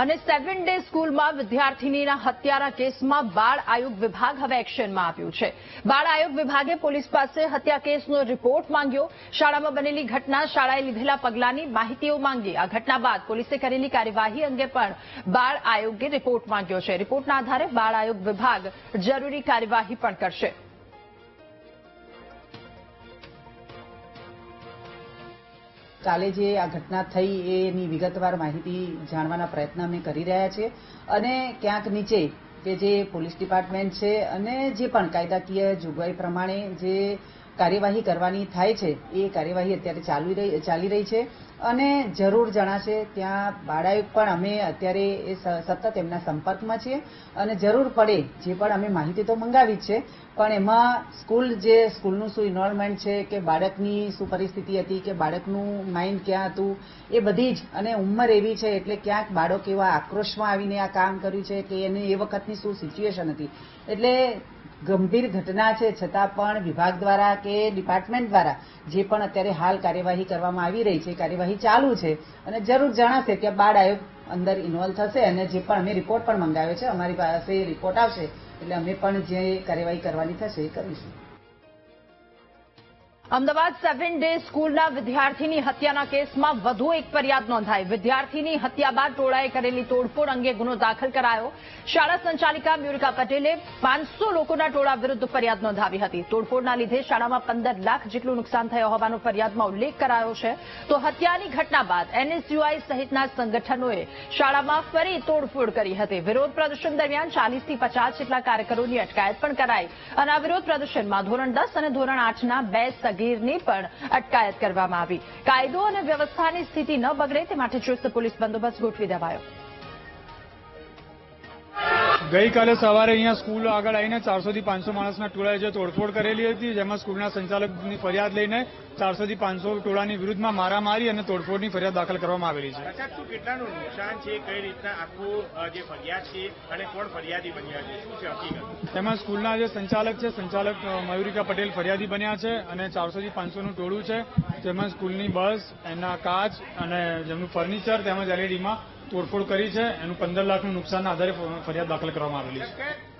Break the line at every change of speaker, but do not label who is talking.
અને seven day સ્કૂલમાં વિદ્યાર્થીનીના હત્યાના કેસમાં બાળ આયોગ વિભાગ હવે એક્શનમાં આવ્યું છે. બાળ આયોગ વિભાગે પોલીસ પાસે હત્યા કેસનો રિપોર્ટ માંગ્યો. શાળામાં બનેલી ઘટના, શાળાએ લીધેલા પગલાંની માહિતીઓ માંગી. આ ઘટના બાદ પોલીસે કરેલી કાર્યવાહી અંગે પણ બાળ આયોગે રિપોર્ટ માંગ્યો છે. રિપોર્ટના આધારે બાળ આયોગ વિભાગ જરૂરી કાર્યવાહી પણ કરશે.
કાલે જે આ ઘટના થઈ એની વિગતવાર માહિતી જાણવાના પ્રયત્ન અમે કરી રહ્યા છીએ અને ક્યાંક નીચે કે જે પોલીસ ડિપાર્ટમેન્ટ છે અને જે પણ કાયદાકીય જોગવાઈ પ્રમાણે જે કાર્યવાહી કરવાની થાય છે, એ કાર્યવાહી અત્યારે ચાલી રહી ચાલી રહી છે. અને જરૂર જણાશે ત્યાં બાળાયુગ પણ અમે અત્યારે એ સતત એમના સંપર્કમાં છીએ. અને જરૂર પડે જે પણ અમે માહિતી તો મંગાવી જ છે પણ એમાં સ્કૂલ જે, સ્કૂલનું શું ઇન્વોલ્વમેન્ટ છે, કે બાળકની શું પરિસ્થિતિ હતી, કે બાળકનું માઇન્ડ ક્યાં હતું, એ બધી જ, અને ઉંમર એવી છે એટલે ક્યાંક બાળક એવા આક્રોશમાં આવીને આ કામ કર્યું છે કે એની એ વખતની શું સિચ્યુએશન હતી. એટલે ગંભીર ઘટના છે, છતાં પણ વિભાગ દ્વારા કે ડિપાર્ટમેન્ટ દ્વારા જે પણ અત્યારે હાલ કાર્યવાહી કરવામાં આવી રહી છે, કાર્યવાહી ચાલુ છે, અને જરૂર જણાશે કે બાળ આયોગ અંદર ઇન્વોલ્વ થશે અને જે પણ અમે રિપોર્ટ પણ મંગાવ્યો છે, અમારી પાસે રિપોર્ટ આવશે, એટલે અમે પણ જે કાર્યવાહી કરવાની થશે એ કરીશું.
અમદાવાદ સેવન ડે સ્કૂલના વિદ્યાર્થીની હત્યાના કેસમાં વધુ એક ફરિયાદ નોંધાઈ. વિદ્યાર્થીની હત્યા બાદ ટોળાએ કરેલી તોડફોડ અંગે ગુનો દાખલ કરાયો. શાળા સંચાલિકા મ્યુરિકા પટેલે પાંચસો લોકોના ટોળા વિરુદ્ધ ફરિયાદ નોંધાવી હતી. તોડફોડના લીધે શાળામાં પંદર લાખ જેટલું નુકસાન થયો હોવાનો ફરિયાદમાં ઉલ્લેખ કરાયો છે. તો હત્યાની ઘટના બાદ એનએસયુઆઈ સહિતના સંગઠનોએ શાળામાં ફરી તોડફોડ કરી હતી. વિરોધ પ્રદર્શન દરમિયાન ચાલીસથી પચાસ જેટલા કાર્યકરોની અટકાયત પણ કરાઈ. અને આ વિરોધ પ્રદર્શનમાં ધોરણ દસ અને ધોરણ આઠના બે સગીરની પણ અટકાયત કરવામાં આવી. કાયદો અને વ્યવસ્થાની સ્થિતિ ન બગડે તે માટે ચુસ્ત પોલીસ બંદોબસ્ત ગોઠવી દેવાયો.
ગઈકાલે સવારે અહીંયા સ્કૂલ આગળ આવીને ચારસોથી પાંચસો માણસના ટોળાએ જે તોડફોડ કરેલી હતી જેમાં સ્કૂલના સંચાલકની ફરિયાદ લઈને ચારસોથી પાંચસો ટોળાની વિરુદ્ધમાં મારામારી અને તોડફોડની ફરિયાદ દાખલ કરવામાં આવેલી છે.
કેટલાનું નુકસાન છે કઈ રીતના આખું જે ફરિયાદ છે અને કોણ ફરિયાદી બન્યા છે? શું છે હકીકત?
તેમાં સ્કૂલના જે સંચાલક છે સંચાલક મયુરિકા પટેલ ફરિયાદી બન્યા છે અને ચારસો થી પાંચસોનું ટોળું છે. જેમાં સ્કૂલની બસ એના કાચ અને જેમનું ફર્નિચર તેમજ એલઈડીમાં તોડફોડ કરી છે. એનું પંદર લાખનું નુકસાનના આધારે ફરિયાદ દાખલ કરવામાં આવેલી છે.